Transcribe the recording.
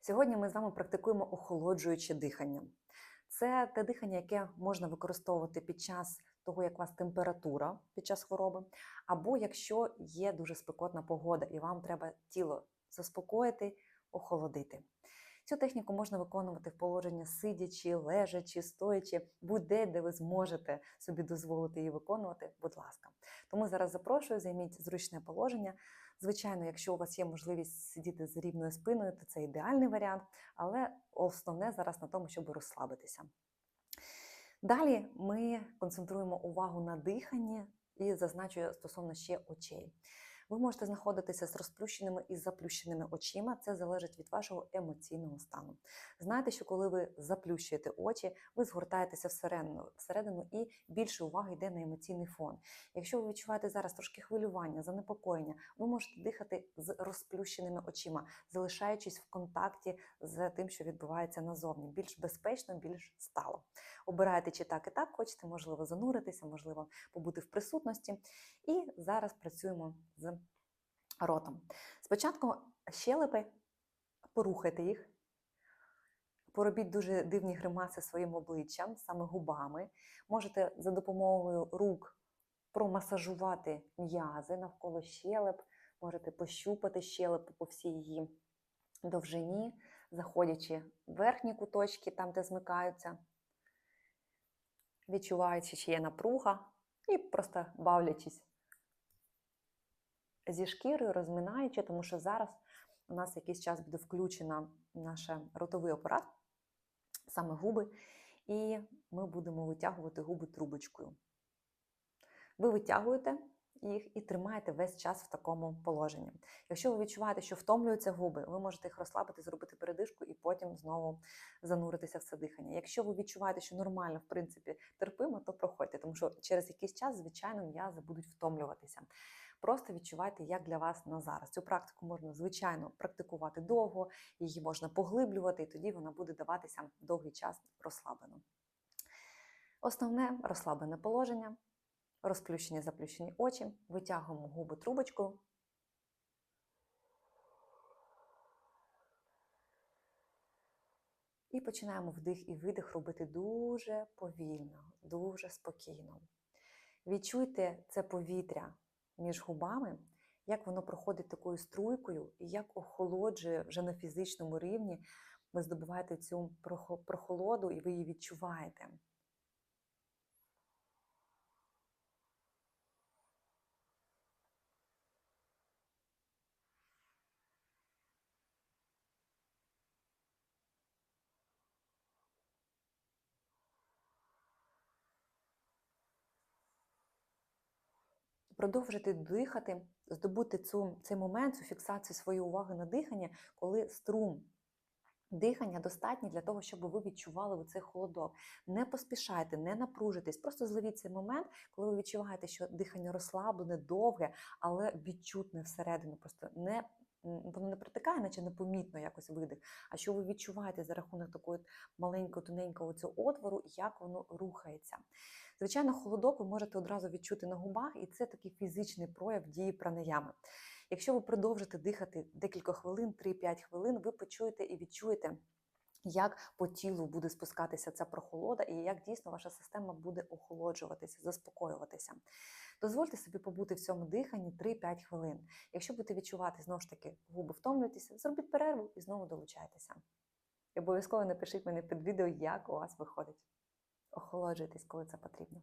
Сьогодні ми з вами практикуємо охолоджуюче дихання. Це те дихання, яке можна використовувати під час того, як у вас температура під час хвороби, або якщо є дуже спекотна погода і вам треба тіло заспокоїти, охолодити. Цю техніку можна виконувати в положенні сидячи, лежачи, стоячи, будь-де, де ви зможете собі дозволити її виконувати, будь ласка. Тому зараз запрошую, займіть зручне положення. Звичайно, якщо у вас є можливість сидіти з рівною спиною, то це ідеальний варіант, але основне зараз на тому, щоб розслабитися. Далі ми концентруємо увагу на диханні і зазначую стосовно ще очей. Ви можете знаходитися з розплющеними і заплющеними очима. Це залежить від вашого емоційного стану. Знаєте, що коли ви заплющуєте очі, ви згортаєтеся всередину, всередину і більше уваги йде на емоційний фон. Якщо ви відчуваєте зараз трошки хвилювання, занепокоєння, ви можете дихати з розплющеними очима, залишаючись в контакті з тим, що відбувається назовні. Більш безпечно, більш стало. Обираєте чи так і так, хочете, можливо, зануритися, можливо, побути в присутності. І зараз працюємо з ротом. Спочатку щелепи, порухайте їх, поробіть дуже дивні гримаси своїм обличчям, саме губами. Можете за допомогою рук промасажувати м'язи навколо щелеп, можете пощупати щелепу по всій її довжині, заходячи в верхні куточки, там, де змикаються, відчуваючи, чи є напруга, і просто бавлячись зі шкірою, розминаючи, тому що зараз у нас якийсь час буде включена наш ротовий апарат, саме губи, і ми будемо витягувати губи трубочкою. Ви витягуєте їх і тримаєте весь час в такому положенні. Якщо ви відчуваєте, що втомлюються губи, ви можете їх розслабити, зробити передишку і потім знову зануритися в це дихання. Якщо ви відчуваєте, що нормально, в принципі, терпимо, то проходьте, тому що через якийсь час, звичайно, м'язи будуть втомлюватися. Просто відчувайте, як для вас на зараз. Цю практику можна, звичайно, практикувати довго, її можна поглиблювати, і тоді вона буде даватися довгий час розслаблено. Основне розслаблене положення, розплющені заплющені очі, витягуємо губи трубочкою. І починаємо вдих і видих робити дуже повільно, дуже спокійно. Відчуйте це повітря між губами, як воно проходить такою струйкою, і як охолоджує вже на фізичному рівні. Ви здобуваєте цю прохолоду і ви її відчуваєте. Продовжити дихати, здобути цю, цей момент, цю фіксацію своєї уваги на дихання, коли струм дихання достатній для того, щоб ви відчували цей холодок. Не поспішайте, не напружитесь, просто зловіть цей момент, коли ви відчуваєте, що дихання розслаблене, довге, але відчутне всередину. Просто не Воно не протикає, наче непомітно якось видих, а що ви відчуваєте за рахунок такого маленького, тоненького цього отвору, як воно рухається. Звичайно, холодок ви можете одразу відчути на губах, і це такий фізичний прояв дії пранаями. Якщо ви продовжите дихати декілька хвилин, 3-5 хвилин, ви почуєте і відчуєте. Як по тілу буде спускатися ця прохолода, і як дійсно ваша система буде охолоджуватися, заспокоюватися. Дозвольте собі побути в цьому диханні 3-5 хвилин. Якщо будете відчувати, знову ж таки, губи втомлюєтеся, зробіть перерву і знову долучайтеся. І обов'язково напишіть мені під відео, як у вас виходить. Охолоджуйтесь, коли це потрібно.